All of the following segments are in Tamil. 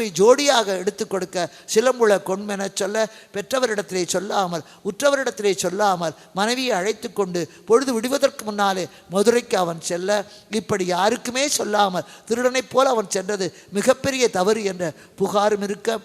சிலம்பை ஜோடியாக எடுத்து கொடுக்க சிலம்புல கொண்மென சொல்ல பெற்றவரிடத்திலே சொல்லாமல் உற்றவரிடத்திலே சொல்லாமல் மனைவியை அழைத்து கொண்டு பொழுது விடுவதற்கு முன்னாலே மதுரைக்கு அவன் செல்ல. இப்படி யாருக்குமே சொல்லாமல் திருடனைப் போல அவன் சென்றது மிகப்பெரிய தவறு என்ற புகாரும் இருக்க.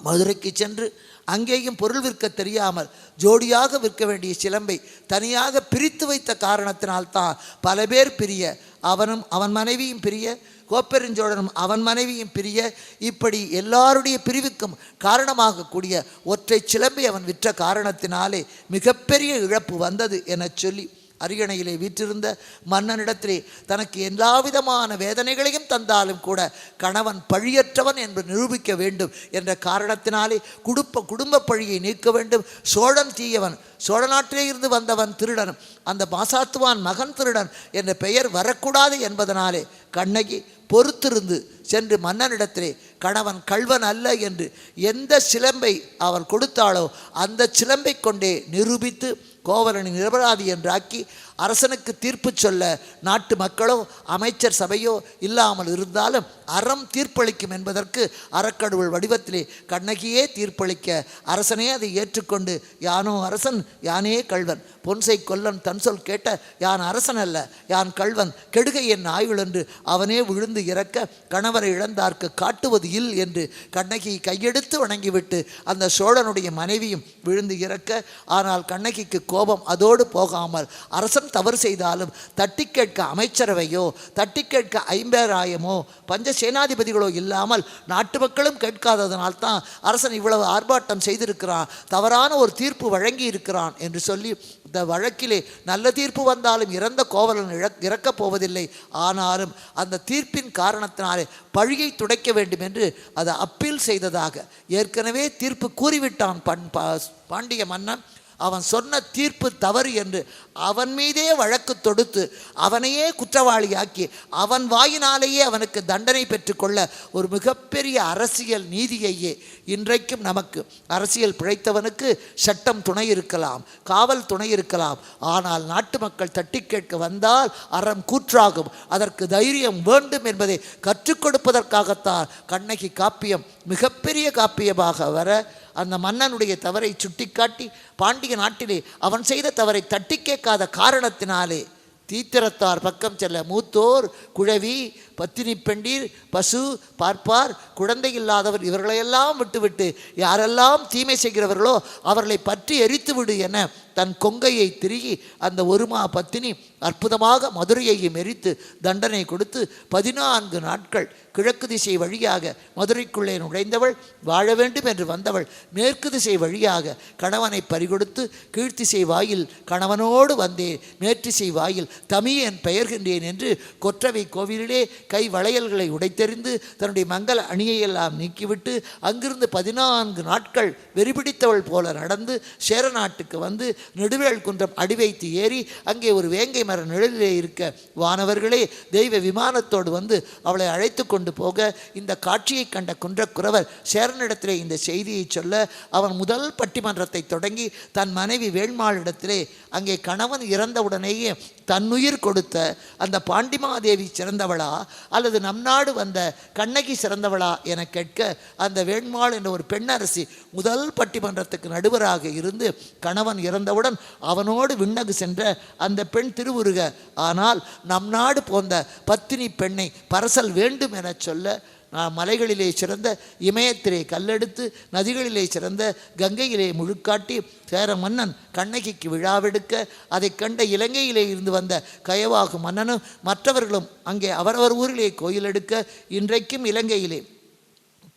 மதுரைக்கு சென்று அங்கேயும் பொருள் விற்க தெரியாமல் ஜோடியாக விற்க வேண்டிய சிலம்பை தனியாக பிரித்து வைத்த காரணத்தினால்தான் பல பேர் பிரிய அவனும் அவன் மனைவியும் பிரிய கோப்பெருஞ்சோழனும் அவன் மனைவியும் பிரிய இப்படி எல்லாருடைய பிரிவுக்கும் காரணமாகக்கூடிய ஒற்றை சிலம்பை அவன் விற்ற காரணத்தினாலே மிகப்பெரிய இழப்பு வந்தது எனச் சொல்லி அரியணையிலே வீற்றிருந்த மன்னனிடத்திலே தனக்கு எல்லா விதமான வேதனைகளையும் தந்தாலும் கூட கணவன் பழியற்றவன் என்று நிரூபிக்க வேண்டும் என்ற காரணத்தினாலே குடும்ப குடும்ப பழியை நீக்க வேண்டும். சோழன் தீயவன் சோழ நாட்டிலே இருந்து வந்தவன் திருடன் அந்த மாசாத்துவான் மகன் திருடன் என்ற பெயர் வரக்கூடாது என்பதனாலே கண்ணகி பொறுத்திருந்து சென்று மன்னனிடத்திலே கணவன் கள்வன் அல்ல என்று எந்த சிலம்பை அவன் கொடுத்தாளோ அந்த சிலம்பை கொண்டே நிரூபித்து கோவலனை நிரபராதி என்றாக்கி அரசனுக்கு தீர்ப்பு சொல்ல நாட்டு மக்களோ அமைச்சர் சபையோ இல்லாமல் இருந்தாலும் அறம் தீர்ப்பளிக்கும் என்பதற்கு அறக்கடவுள் வடிவத்திலே கண்ணகியே தீர்ப்பளிக்க அரசனே அதை ஏற்றுக்கொண்டு யானோ அரசன் யானே கள்வன். பொன்சை கொல்லன் தன் சொல் கேட்ட யான் அரசன் அல்ல யான் கள்வன். கெடுகை என் ஆயுள் என்று அவனே விழுந்து இறக்க கணவரை இழந்தார்க்கு காட்டுவது இல் என்று கண்ணகி கையெடுத்து வணங்கிவிட்டு அந்த சோழனுடைய மனைவியும் விழுந்து இறக்க ஆனால் கண்ணகிக்கு கோபம் அதோடு போகாமல் அரசன் தவறு செய்தாலும் தட்டி கேட்க அமைச்சரவையோ தட்டி கேட்க ஐம்பேராயமோ பஞ்ச சேனாதிபதிகளோ இல்லாமல் நாட்டு மக்களும் கேட்காததனால் தான் அரசன் இவ்வளவு ஆர்ப்பாட்டம் செய்திருக்கிறான் தவறான ஒரு தீர்ப்பு வழங்கி இருக்கிறான் என்று சொல்லி இந்த வழக்கிலே நல்ல தீர்ப்பு வந்தாலும் இறந்த கோவலன் இழக் இறக்கப் போவதில்லை. ஆனாலும் அந்த தீர்ப்பின் காரணத்தினாலே பழியை துடைக்க வேண்டும் என்று அதை அப்பீல் செய்ததாக ஏற்கனவே தீர்ப்பு கூறிவிட்டான் பண் பா- பாண்டிய மன்னன். அவன் சொன்ன தீர்ப்பு தவறு என்று அவன் மீதே வழக்கு தொடுத்து அவனையே குற்றவாளியாக்கி அவன் வாயினாலேயே அவனுக்கு தண்டனை பெற்றுக்கொள்ள ஒரு மிகப்பெரிய அரசியல் நீதியையே இன்றைக்கும் நமக்கு அரசியல் பிழைத்தவனுக்கு சட்டம் துணை இருக்கலாம் காவல் துணை இருக்கலாம். ஆனால் நாட்டு மக்கள் தட்டி கேட்க வந்தால் அறம் கூற்றாகும். அதற்கு தைரியம் வேண்டும் என்பதை கற்றுக் கொடுப்பதற்காகத்தான் கண்ணகி காப்பியம் மிகப்பெரிய காப்பியமாக வர அந்த மன்னனுடைய தவறை சுட்டிக்காட்டி பாண்டிய நாட்டிலே அவன் செய்த தவறை தட்டி கேட்காத காரணத்தினாலே தீத்திரத்தார் பக்கம் செல்ல மூத்தோர் குழவி பத்தினி பெண்டீர் பசு பார்ப்பார் குழந்தை இல்லாதவர் இவர்களையெல்லாம் விட்டுவிட்டு யாரெல்லாம் தீமை செய்கிறவர்களோ அவர்களை பற்றி எரித்துவிடு என தன் கொங்கையை திருகி அந்த ஒருமா பத்தினி அற்புதமாக மதுரையையும் எரித்து தண்டனை கொடுத்து பதினான்கு நாட்கள் கிழக்கு திசை வழியாக மதுரைக்குள்ளே நுழைந்தவள் வாழ வேண்டும் என்று வந்தவள் மேற்கு திசை வழியாக கணவனை பறிகொடுத்து கீழ்த்திசை வாயில் கணவனோடு வந்தேன் மேற்றிசை வாயில் தமியன் பெயர்கின்றேன் என்று கொற்றவை கோவிலிலே கை வளையல்களை உடைத்தெறிந்து தன்னுடைய மங்கள அணியையெல்லாம் நீக்கிவிட்டு அங்கிருந்து பதினான்கு நாட்கள் வெறிபிடித்தவள் போல நடந்து சேர நாட்டுக்கு வந்து நெடுவேல் குன்றம் அடி வைத்து ஏறி அங்கே ஒரு வேங்கை மர நிழலிலே இருக்க வானவர்களே தெய்வ விமானத்தோடு வந்து அவளை அழைத்து கொண்டு போக இந்த காட்சியை கண்ட குன்றக்குறவர் சேரனிடத்திலே இந்த செய்தியை சொல்ல அவன் முதல் பட்டிமன்றத்தை தொடங்கி தன் மனைவி வேள்மாளிடத்திலே அங்கே கணவன் இறந்தவுடனேயே தன்னுயிர் கொடுத்த அந்த பாண்டிமாதேவி சிறந்தவளா அல்லது நம் நாடு வந்த கண்ணகி சிறந்தவளா என கேட்க அந்த வேண்மாள் என்ற ஒரு பெண்ணரசி முதல் பட்டிமன்றத்துக்கு நடுவராக இருந்து கணவன் இறந்த இறந்தவுடன் அவனோடு விண்ணகு சென்ற அந்த பெண் திருவுருக ஆனால் நம் நாடு போந்த பத்தினி பெண்ணை பரசல் வேண்டும் எனச் சொல்ல நான் மலைகளிலே சிறந்த இமயத்திலே கல்லெடுத்து நதிகளிலே சிறந்த கங்கையிலே முழுக்காட்டி சேர மன்னன் கண்ணகிக்கு விழாவெடுக்க அதை கண்ட இலங்கையிலே இருந்து வந்த கயவாகு மன்னனும் மற்றவர்களும் அங்கே அவரவர் ஊரிலே கோயில் எடுக்க இன்றைக்கும் இலங்கையிலே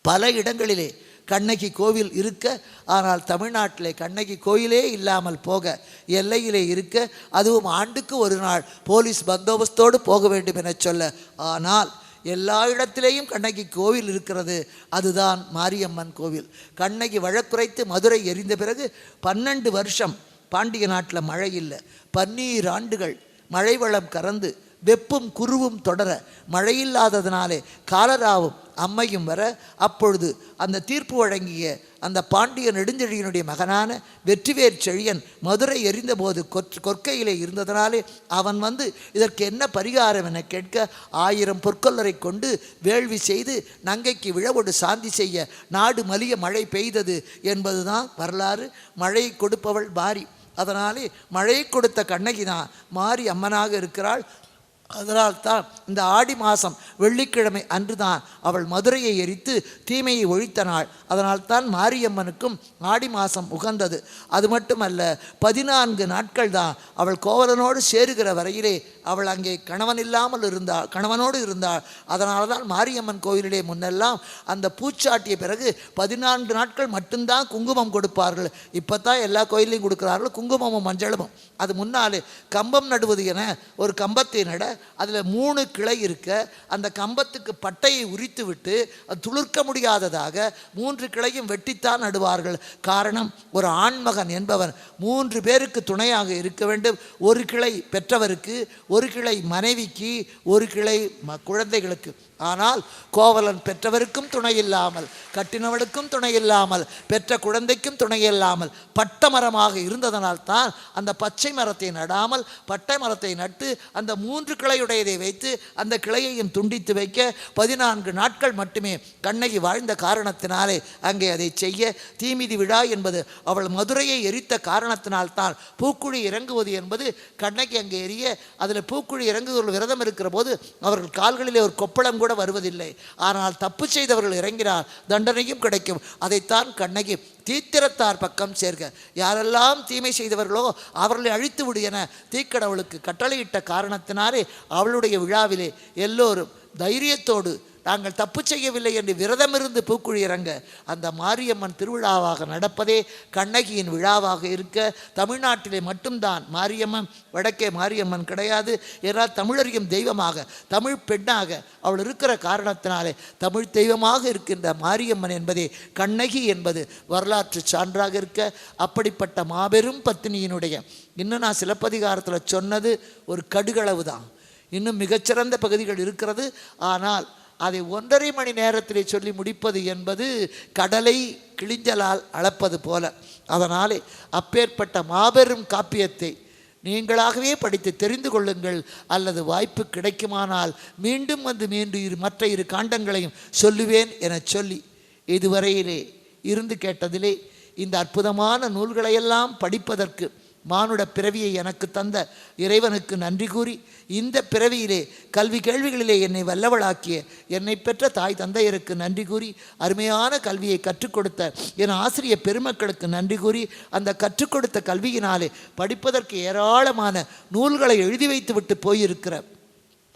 பல இடங்களிலே கண்ணகி கோவில் இருக்க ஆனால் தமிழ்நாட்டிலே கண்ணகி கோயிலே இல்லாமல் போக எல்லையிலே இருக்க அதுவும் ஆண்டுக்கு ஒரு நாள் போலீஸ் பந்தோபஸ்தோடு போக வேண்டும் என சொல்ல. ஆனால் எல்லா இடத்திலேயும் கண்ணகி கோவில் இருக்கிறது. அதுதான் மாரியம்மன் கோவில். கண்ணகி வழக்குரைத்து மதுரை எரிந்த பிறகு பன்னெண்டு வருஷம் பாண்டிய நாட்டில் மழை இல்லை. பன்னீர் ஆண்டுகள் மழை வளம் கறந்து வெப்பும் குருவும் தொடர மழையில்லாததினாலே காலராவும் அம்மையும் வர அப்பொழுது அந்த தீர்ப்பு வழங்கிய அந்த பாண்டிய நெடுஞ்செழியனுடைய மகனான வெற்றிவேர் செழியன் மதுரை எரிந்தபோது கொற் கொற்கையிலே இருந்ததனாலே அவன் வந்து இதற்கு என்ன பரிகாரம் என கேட்க ஆயிரம் பொற்கொல்லரை கொண்டு வேள்வி செய்து நங்கைக்கு விழவோடு சாந்தி செய்ய நாடு மலிய மழை பெய்தது என்பதுதான் வரலாறு. மழை கொடுப்பவள் மாறி அதனாலே மழை கொடுத்த கண்ணகி தான் மாறி அம்மனாக இருக்கிறாள். அதனால்தான் இந்த ஆடி மாதம் வெள்ளிக்கிழமை அன்றுதான் அவள் மதுரையை எரித்து தீமையை ஒழித்த நாள் அதனால்தான் மாரியம்மனுக்கும் ஆடி மாதம் உகந்தது. அது மட்டுமல்ல பதினான்கு நாட்கள் தான் அவள் கோவலனோடு சேருகிற வரையிலே அவள் அங்கே கணவன் இல்லாமல் இருந்தாள் கணவனோடு இருந்தாள். அதனால தான் மாரியம்மன் கோயிலிலே முன்னெல்லாம் அந்த பூச்சாட்டிய பிறகு பதினான்கு நாட்கள் மட்டும்தான் குங்குமம் கொடுப்பார்கள். இப்போ தான் எல்லா கோயிலையும் கொடுக்குறார்கள். குங்குமமும் மஞ்சளும். அது முன்னாலே கம்பம் நடுவது என ஒரு கம்பத்தை நட அதில் மூணு கிளை இருக்க அந்த கம்பத்துக்கு பட்டையை உரித்து விட்டு அது துளிர்க்க முடியாததாக மூன்று கிளையும் வெட்டித்தான் நடுவார்கள். காரணம் ஒரு ஆண்மகன் என்பவன் மூன்று பேருக்கு துணையாக இருக்க வேண்டும். ஒரு கிளை பெற்றவருக்கு ஒரு கிளை மனைவிக்கு ஒரு கிளை ம குழந்தைகளுக்கு. ஆனால் கோவலன் பெற்றவருக்கும் துணை இல்லாமல் கட்டினவளுக்கும் துணை இல்லாமல் பெற்ற குழந்தைக்கும் துணை இல்லாமல் பட்ட மரமாக இருந்ததனால் தான் அந்த பச்சை மரத்தை நடாமல் பட்டை மரத்தை நட்டு அந்த மூன்று கிளையுடையதை வைத்து அந்த கிளையையும் துண்டித்து வைக்க பதினான்கு நாட்கள் மட்டுமே கண்ணகி வாழ்ந்த காரணத்தினாலே அங்கே அதை செய்ய தீமிதி விழா என்பது அவள் மதுரையை எரித்த காரணத்தினால்தான் பூக்குழி இறங்குவது என்பது கண்ணகி அங்கே எரிய அதில் பூக்குழி இறங்குவதில் விரதம் இருக்கிற போது அவர்கள் கால்களிலே ஒரு கொப்பளம் கூட வருவதில்லை. ஆனால் தப்பு செய்தவர்கள் இறங்கினால் தண்டனையும் கிடைக்கும். அதைத்தான் கண்ணகி தீத்திரத்தார் பக்கம் சேர்க்க யாரெல்லாம் தீமை செய்தவர்களோ அவர்களை அழித்து விடு என தீக்கடவுளுக்கு கட்டளையிட்ட காரணத்தினாலே அவளுடைய விழாவிலே எல்லோரும் தைரியத்தோடு நாங்கள் தப்பு செய்யவில்லை என்று விரதமிருந்து பூக்குழி இறங்க அந்த மாரியம்மன் திருவிழாவாக நடப்பதே கண்ணகியின் விழாவாக இருக்க தமிழ்நாட்டிலே மட்டும்தான் மாரியம்மன் வடக்கே மாரியம்மன் கிடையாது. ஏனால் தமிழறியும் தெய்வமாக தமிழ் பெண்ணாக அவள் இருக்கிற காரணத்தினாலே தமிழ் தெய்வமாக இருக்கின்ற மாரியம்மன் என்பதே கண்ணகி என்பது வரலாற்று சான்றாக இருக்க அப்படிப்பட்ட மாபெரும் பத்தினியினுடைய இன்னும் நான் சிலப்பதிகாரத்தில் சொன்னது ஒரு கடுகளவு தான் இன்னும் மிகச்சிறந்த பகுதிகள் இருக்கிறது. ஆனால் அதை ஒன்றரை மணி நேரத்திலே சொல்லி முடிப்பது என்பது கடலை கிழிஞ்சலால் அளப்பது போல. அதனாலே அப்பேற்பட்ட மாபெரும் காப்பியத்தை நீங்களாகவே படித்து தெரிந்து கொள்ளுங்கள். அல்லது வாய்ப்பு கிடைக்குமானால் மீண்டும் வந்து மீண்டும் இரு மற்ற இரு காண்டங்களையும் சொல்லுவேன் என சொல்லி இதுவரையிலே இருந்து கேட்டதிலே இந்த அற்புதமான நூல்களையெல்லாம் படிப்பதற்கு மானுட பிறவியை எனக்கு தந்த இறைவனுக்கு நன்றி கூறி இந்த பிறவியிலே கல்வி கேள்விகளிலே என்னை வல்லவளாக்கிய என்னை பெற்ற தாய் தந்தையருக்கு நன்றி கூறி அருமையான கல்வியை கற்றுக் கொடுத்த என் ஆசிரிய பெருமக்களுக்கு நன்றி கூறி அந்த கற்றுக் கொடுத்த கல்வியினாலே படிப்பதற்கு ஏராளமான நூல்களை எழுதி வைத்து விட்டு போயிருக்கிற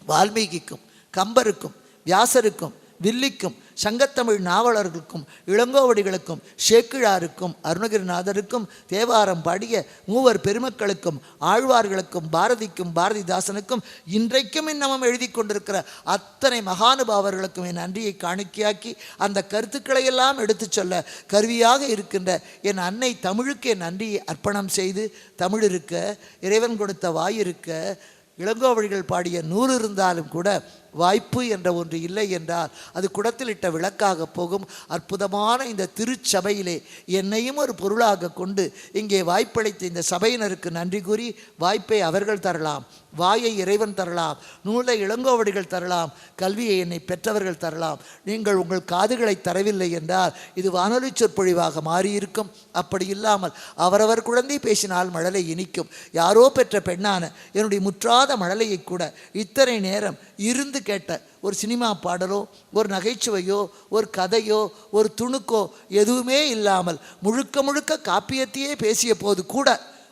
வால்மீகிக்கும் கம்பருக்கும் வியாசருக்கும் வில்லிக்கும் சங்கத்தமிழ் நாவலர்களுக்கும் இளங்கோவடிகளுக்கும் சேக்கிழாருக்கும் அருணகிரிநாதருக்கும் தேவாரம் பாடிய மூவர் பெருமக்களுக்கும் ஆழ்வார்களுக்கும் பாரதிக்கும் பாரதிதாசனுக்கும் இன்றைக்கும் இன்னமும் எழுதி கொண்டிருக்கிற அத்தனை மகானுபாவர்களுக்கும் என் நன்றியை காணிக்கையாக்கி அந்த கருத்துக்களை எல்லாம் எடுத்துச் சொல்ல கருவியாக இருக்கின்ற என் அன்னை தமிழுக்கு என் நன்றியை அர்ப்பணம் செய்து தமிழ் இருக்க இறைவன் கொடுத்த வாய் இருக்க இளங்கோவடிகள் பாடிய நூறு இருந்தாலும் கூட வாய்ப்பு என்ற ஒன்று இல்லை என்றால் அது குடத்திலிட்ட விளக்காக போகும். அற்புதமான இந்த திருச்சபையிலே என்னையும் ஒரு பொருளாக கொண்டு இங்கே வாய்ப்பளித்த இந்த சபையினருக்கு நன்றி கூறி வாய்ப்பை அவர்கள் தரலாம் வாயை இறைவன் தரலாம் நூலை இளங்கோவடிகள் தரலாம் கல்வியை என்னை பெற்றவர்கள் தரலாம். நீங்கள் உங்கள் காதுகளை தரவில்லை என்றால் இது வானொலி சொற்பொழிவாக மாறியிருக்கும். அப்படி இல்லாமல் அவரவர் குழந்தை பேசினால் மழலை இனிக்கும். யாரோ பெற்ற பெண்ணான என்னுடைய முற்றாத மழலையை கூட இத்தனை நேரம் இருந்து கேட்ட ஒரு சினிமா பாடலோ ஒரு நகைச்சுவையோ ஒரு கதையோ ஒரு துணுக்கோ எதுவுமே இல்லாமல் முழுக்க முழுக்க காப்பியத்தையே பேசிய போது கூட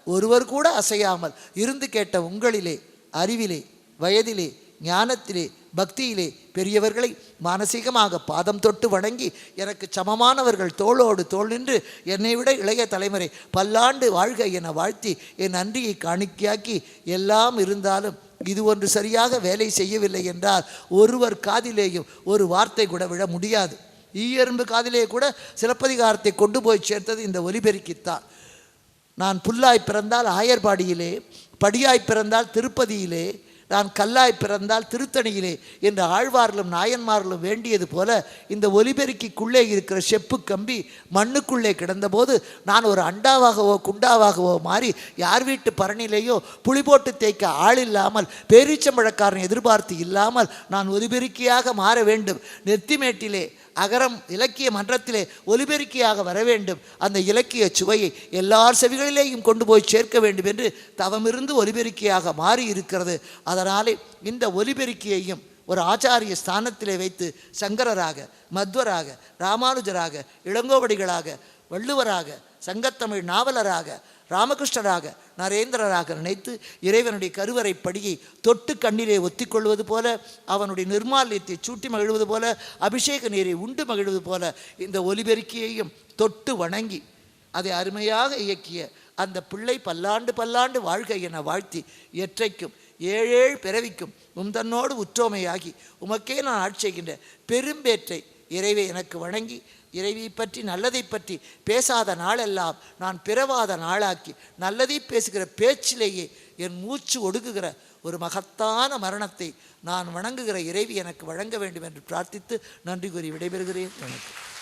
ஒருவர் கூட அசையாமல் இருந்து கேட்ட உங்களிலே அறிவிலே வயதிலே ஞானத்திலே பக்தியிலே பெரியவர்களை மானசீகமாக பாதம் தொட்டு வணங்கி எனக்கு சமமானவர்கள் தோளோடு தோள் நின்று என்னை விட இளைய தலைமுறை பல்லாண்டு வாழ்க என வாழ்த்தி என் நன்றியை காணிக்கையாக்கி எல்லாம் இருந்தாலும் இது ஒன்று சரியாக வேலை செய்யவில்லை என்றால் ஒருவர் காதிலேயும் ஒரு வார்த்தை கூட விழ முடியாது. ஈயரும்பு காதிலேயே கூட சிலப்பதிகாரத்தை கொண்டு போய் சேர்த்தது இந்த ஒலிபெருக்கித்தான். நான் புல்லாய் பிறந்தால் ஆயர்பாடியிலே படியாய் பிறந்தால் திருப்பதியிலே நான் கல்லாய் பிறந்தால் திருத்தணியிலே என்று ஆழ்வார்களும் நாயன்மார்களும் வேண்டியது போல இந்த ஒலிபெருக்கிக்குள்ளே இருக்கிற செப்பு கம்பி மண்ணுக்குள்ளே கிடந்தபோது நான் ஒரு அண்டாவாகவோ குண்டாவாகவோ மாறி யார் வீட்டு பரணிலேயோ புளி போட்டு தேய்க்க ஆள் இல்லாமல் பேரீச்சம்பழக்காரன் எதிர்பார்த்து இல்லாமல் நான் ஒலிபெருக்கியாக மாற வேண்டும். நெத்திமேட்டிலே அகரம் இலக்கிய மன்றத்திலே ஒலிபெருக்கியாக வர வேண்டும். அந்த இலக்கிய சுவையை எல்லார் செவிகளிலேயும் கொண்டு போய் சேர்க்க வேண்டும் என்று தவமிருந்து ஒலிபெருக்கியாக மாறி இருக்கிறது அதனாலே இந்த ஒலிபெருக்கியையும் ஒரு ஆச்சாரிய ஸ்தானத்திலே வைத்து சங்கரராக மத்வராக ராமானுஜராக இளங்கோவடிகளாக வள்ளுவராக சங்கத்தமிழ் நாவலராக ராமகிருஷ்ணராக நரேந்திரராக நினைத்து இறைவனுடைய கருவறை படியை தொட்டு கண்ணீரை ஒத்திக்கொள்வது போல அவனுடைய நிர்மாலியத்தை சூட்டி மகிழ்வது போல அபிஷேக நீரை உண்டு மகிழ்வது போல இந்த ஒலிபெருக்கியையும் தொட்டு வணங்கி அதை அருமையாக இயக்கிய அந்த பிள்ளை பல்லாண்டு பல்லாண்டு வாழ்க என வாழ்த்தி எற்றைக்கும் ஏழேழு பிறவிக்கும் உம் தன்னோடு உற்றோமையாகி உமக்கே நான் ஆட்சி பெரும்பேற்றை இறைவை எனக்கு வணங்கி இறைவியை பற்றி நல்லதை பற்றி பேசாத நாளெல்லாம் நான் பிறவாத நாளாக்கி நல்லதை பேசுகிற பேச்சிலேயே என் மூச்சு ஒடுக்குகிற ஒரு மகத்தான மரணத்தை நான் வணங்குகிற இறைவி எனக்கு வழங்க வேண்டும் என்று பிரார்த்தித்து நன்றி கூறி விடைபெறுகிறேன். வணக்கம்.